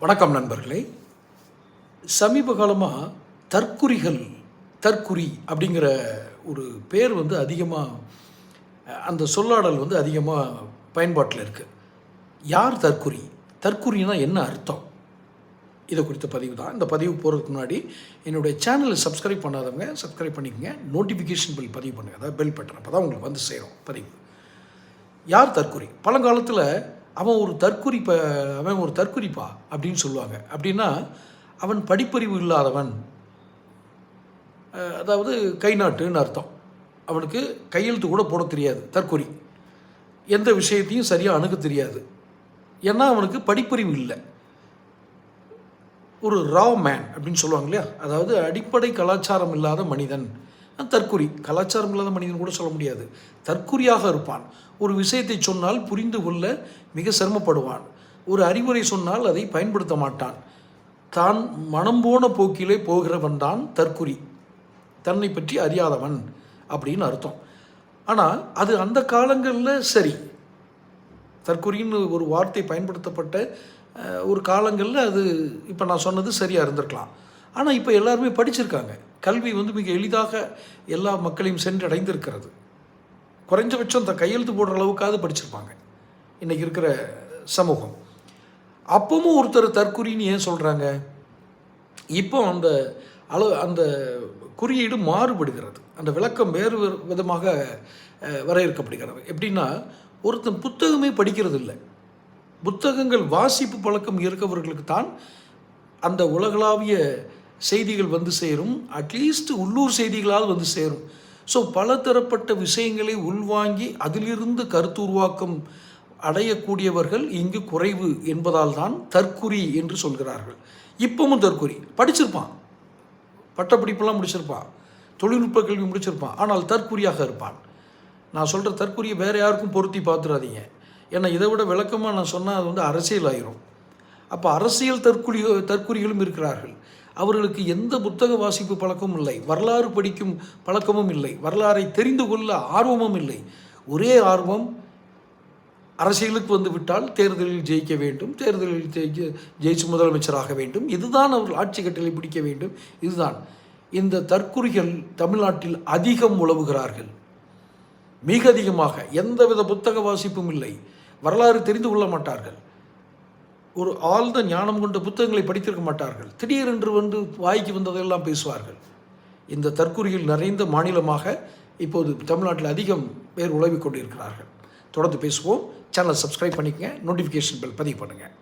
வணக்கம் நண்பர்களே. சமீப காலமாக தற்குறிகள் தற்குறி அப்படிங்கிற ஒரு பேர் வந்து அதிகமாக அந்த சொல்லாடல் வந்து அதிகமாக பயன்பாட்டில் இருக்குது யார் தற்குறி? தற்குறினா என்ன அர்த்தம்? இதை குறித்த பதிவு தான். இந்த பதிவு போகிறதுக்கு முன்னாடி என்னுடைய சேனலை சப்ஸ்கிரைப் பண்ணாதவங்க சப்ஸ்கிரைப் பண்ணிக்கங்க. நோட்டிஃபிகேஷன் பில் பதிவு பண்ணுங்கள் அதாவது பெல் பட்டன் அப்போ தான் உங்களுக்கு வந்து சேரும் பதிவு. யார் தற்குறி? பழங்காலத்தில் அவன் ஒரு தற்குறி அவன் ஒரு தற்குறிப்பா அப்படின்னு சொல்லுவாங்க. அப்படின்னா அவன் படிப்பறிவு இல்லாதவன். அதாவது கை நாட்டுன்னு அர்த்தம். அவனுக்கு கையெழுத்து கூட போட தெரியாது தற்குறி. எந்த விஷயத்தையும் சரியாக அணுக தெரியாது. ஏன்னா அவனுக்கு படிப்பறிவு இல்லை. ஒரு ரா மேன் அப்படின்னு சொல்லுவாங்க இல்லையா? அதாவது அடிப்படை கலாச்சாரம் இல்லாத மனிதன். தற்குறி கலாச்சாரம் இல்லாத மனிதன் கூட சொல்ல முடியாது. தற்குறியாக இருப்பான். ஒரு விஷயத்தை சொன்னால் புரிந்து கொள்ள மிக சிரமப்படுவான். ஒரு அறிவுரை சொன்னால் அதை பயன்படுத்த மாட்டான். தான் மனம் போன போக்கிலே போகிறவன் தான் தற்குறி தன்னை பற்றி அறியாதவன் அப்படின்னு அர்த்தம். ஆனால் அது அந்த காலங்களில் சரி. தற்குறின்னு ஒரு வார்த்தை பயன்படுத்தப்பட்ட ஒரு காலங்களில் அது இப்போ நான் சொன்னது சரியாக இருந்திருக்கலாம். ஆனால் இப்போ எல்லாருமே படிச்சிருக்காங்க. கல்வி வந்து மிக எளிதாக எல்லா மக்களையும் சென்றடைந்திருக்கிறது. குறைஞ்சபட்சம் இந்த கையெழுத்து போடுற அளவுக்காவது படிச்சிருப்பாங்க. இன்றைக்கி இருக்கிற சமூகம். அப்பவும் ஒருத்தர் தற்குறின்னு ஏன் சொல்கிறாங்க இப்போ அந்த அளவு அந்த குறியீடு மாறுபடுகிறது. அந்த விளக்கம் வேறு விதமாக வரையறுக்கப்படுகிறது. எப்படின்னா ஒருத்தன் புத்தகமே படிக்கிறது இல்லை புத்தகங்கள் வாசிப்பு பழக்கம் இருக்கவர்களுக்கு தான் அந்த உலகளாவிய செய்திகள் வந்து சேரும். அட்லீஸ்ட் உள்ளூர் செய்திகளால் வந்து சேரும். ஸோ பலதரப்பட்ட விஷயங்களை உள்வாங்கி அதிலிருந்து கருத்து உருவாக்கம் அடையக்கூடியவர்கள் இங்கு குறைவு என்பதால் தான் தற்குறி என்று சொல்கிறார்கள். இப்பவும் தற்குறி. படிச்சிருப்பான். பட்டப்படிப்பெல்லாம் முடிச்சிருப்பான். தொழில்நுட்ப கல்வி முடிச்சிருப்பான். ஆனால் தற்குறியாக இருப்பான். நான் சொல்கிற தற்குறியை வேறு யாருக்கும் பொருத்தி பார்த்துடாதீங்க ஏன்னா இதை விட விளக்கமாக நான் சொன்னால் அது வந்து அரசியல் ஆயிரும் அப்போ அரசியல் தற்குறி தற்குறிகளும் இருக்கிறார்கள். அவர்களுக்கு எந்த புத்தக வாசிப்பு பழக்கமும் இல்லை. வரலாறு படிக்கும் பழக்கமும் இல்லை. வரலாறை தெரிந்து கொள்ள ஆர்வமும் இல்லை. ஒரே ஆர்வம் அரசியலுக்கு வந்துவிட்டால் தேர்தலில் ஜெயிக்க வேண்டும். தேர்தலில் ஜெயிக்க ஜெயிச்சு முதலமைச்சராக வேண்டும். இதுதான் அவர்கள் ஆட்சி கட்டளை பிடிக்க வேண்டும். இதுதான். இந்த தற்குறிகள் தமிழ்நாட்டில் அதிகம் உழவுகிறார்கள். மிக அதிகமாக. எந்தவித புத்தக வாசிப்பும் இல்லை. வரலாறு தெரிந்து கொள்ள மாட்டார்கள். ஒரு ஆழ்ந்த ஞானம் கொண்ட புத்தகங்களை படித்திருக்க மாட்டார்கள். திடீரென்று வந்து வாய்க்கு வந்ததெல்லாம் பேசுவார்கள். இந்த தற்கூரியில் நிறைந்த மாநிலமாக இப்போது தமிழ்நாட்டில் அதிகம் பேர் உழவிக் கொண்டிருக்கிறார்கள். தொடர்ந்து பேசுவோம். சேனல் சப்ஸ்கிரைப் பண்ணிக்கங்க. நோட்டிஃபிகேஷன் பெல் பதிவு பண்ணுங்கள்